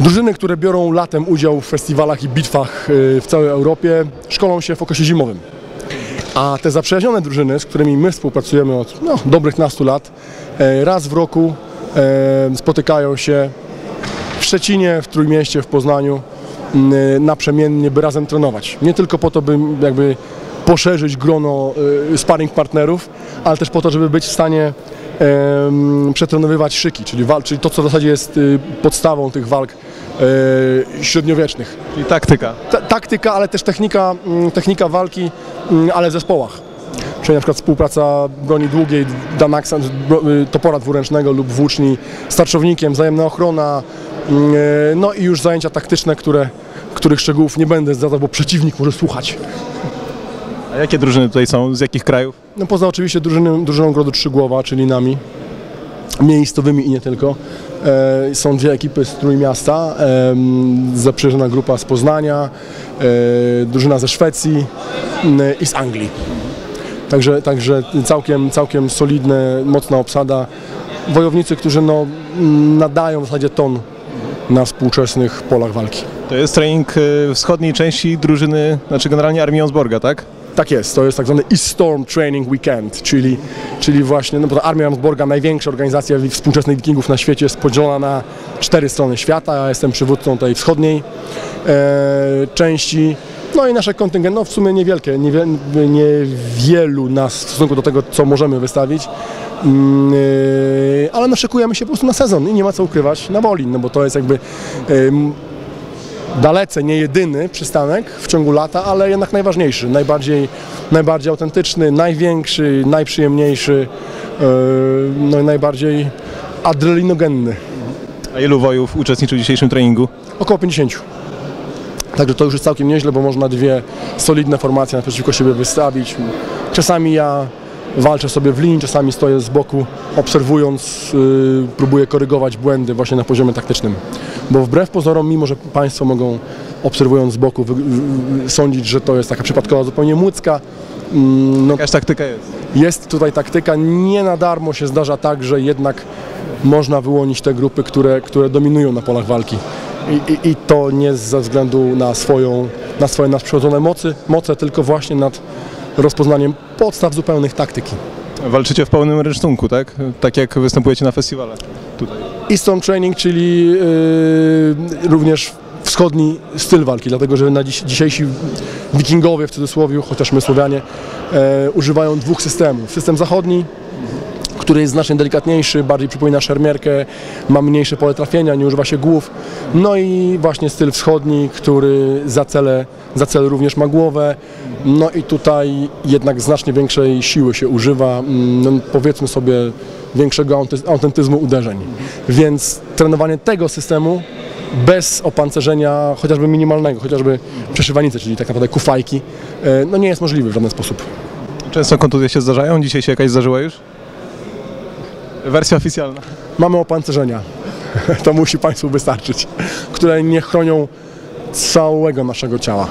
Drużyny, które biorą latem udział w festiwalach i bitwach y, w całej Europie, szkolą się w okresie zimowym. A te zaprzyjaźnione drużyny, z którymi my współpracujemy od no, dobrych nastu lat, e, raz w roku e, spotykają się w Szczecinie, w Trójmieście, w Poznaniu naprzemiennie, by razem trenować. Nie tylko po to, by jakby poszerzyć grono y, sparring partnerów, ale też po to, żeby być w stanie przetrenowywać szyki, czyli, czyli to, co w zasadzie jest y, podstawą tych walk y, średniowiecznych. Czyli taktyka. Ta, taktyka, ale też technika, mm, technika walki, mm, ale w zespołach. Czyli na przykład współpraca broni długiej, damaksa, y, topora dwuręcznego lub włóczni z tarczownikiem, wzajemna ochrona, mm, y, no i już zajęcia taktyczne, które, których szczegółów nie będę zdradzał, bo przeciwnik może słuchać. A jakie drużyny tutaj są? Z jakich krajów? No poza oczywiście drużyną, drużyną Grodu Trzygłowa, czyli nami, miejscowymi i nie tylko. E, są dwie ekipy z Trójmiasta, zaprzyjaźniona grupa z Poznania, e, drużyna ze Szwecji i z Anglii. Także, także całkiem, całkiem solidne, mocna obsada. Wojownicy, którzy no, nadają w zasadzie ton na współczesnych polach walki. To jest trening y, wschodniej części drużyny, znaczy generalnie Armii Jonsborga, tak? Tak jest, to jest tak zwany East Storm Training Weekend, czyli, czyli właśnie, no Armia Ramsborga, największa organizacja współczesnych wikingów na świecie, jest podzielona na cztery strony świata. Ja jestem przywódcą tej wschodniej e, części. No i nasze kontyngenty, no w sumie niewielkie, niewie, niewielu nas w stosunku do tego, co możemy wystawić. E, ale no szykujemy się po prostu na sezon i nie ma co ukrywać na Wolin, no bo to jest jakby em, dalece nie jedyny przystanek w ciągu lata, ale jednak najważniejszy, najbardziej, najbardziej autentyczny, największy, najprzyjemniejszy, yy, no i najbardziej adrenalinogenny. A ilu wojów uczestniczy w dzisiejszym treningu? Około 50. Także to już jest całkiem nieźle, bo można dwie solidne formacje naprzeciwko siebie wystawić. Czasami ja walczę sobie w linii, czasami stoję z boku, obserwując, yy, próbuję korygować błędy właśnie na poziomie taktycznym. Bo wbrew pozorom, mimo że Państwo mogą obserwując z boku wy, sądzić, że to jest taka przypadkowa zupełnie łódzka, mm, no, Jakaś taktyka jest. jest tutaj taktyka. Nie na darmo się zdarza tak, że jednak można wyłonić te grupy, które, które dominują na polach walki. I, i, I to nie ze względu na swoją, na swoje nadprzyrodzone mocy, moce, tylko właśnie nad rozpoznaniem podstaw zupełnych taktyki. Walczycie w pełnym rynsztunku, tak? Tak jak występujecie na festiwalach. Tutaj. Eastern Training, czyli yy, również wschodni styl walki, dlatego że na dziś, dzisiejsi wikingowie w cudzysłowie, chociaż my Słowianie, e, używają dwóch systemów. System zachodni, który jest znacznie delikatniejszy, bardziej przypomina szermierkę, ma mniejsze pole trafienia, nie używa się głów. No i właśnie styl wschodni, który za cele, za cel również ma głowę. No i tutaj jednak znacznie większej siły się używa, mm, no powiedzmy sobie większego autentyzmu uderzeń. Więc trenowanie tego systemu bez opancerzenia chociażby minimalnego, chociażby przeszywanicy, czyli tak naprawdę kufajki, e, no nie jest możliwy w żaden sposób. Często kontuzje się zdarzają? Dzisiaj się jakaś zdarzyła już? Wersja oficjalna. Mamy opancerzenia, to musi Państwu wystarczyć, które nie chronią całego naszego ciała.